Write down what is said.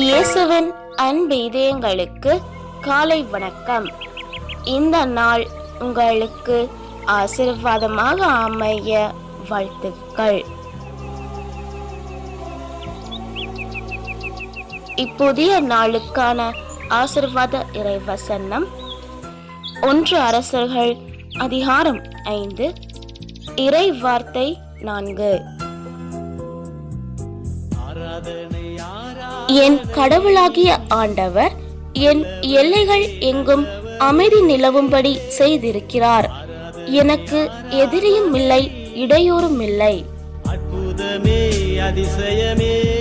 இயேசுவின் அன்பு இதயங்களுக்கு காலை வணக்கம். இந்த நாள் உங்களுக்கு ஆசீர்வாதமாக அமைய வாழ்த்துக்கள். இப்புதிய நாளுக்கான ஆசிர்வாத இறைவசனம். ஒன்று அரசர்கள் அதிகாரம் ஐந்து இறை வார்த்தை நான்கு. என் கடவுளாகிய ஆண்டவர் என் எல்லைகள் எங்கும் அமைதி நிலவும்படி செய்திருக்கிறார். எனக்கு எதிரியும் இல்லை இடையூறும் இல்லை. அற்புதமே அதிசயமே.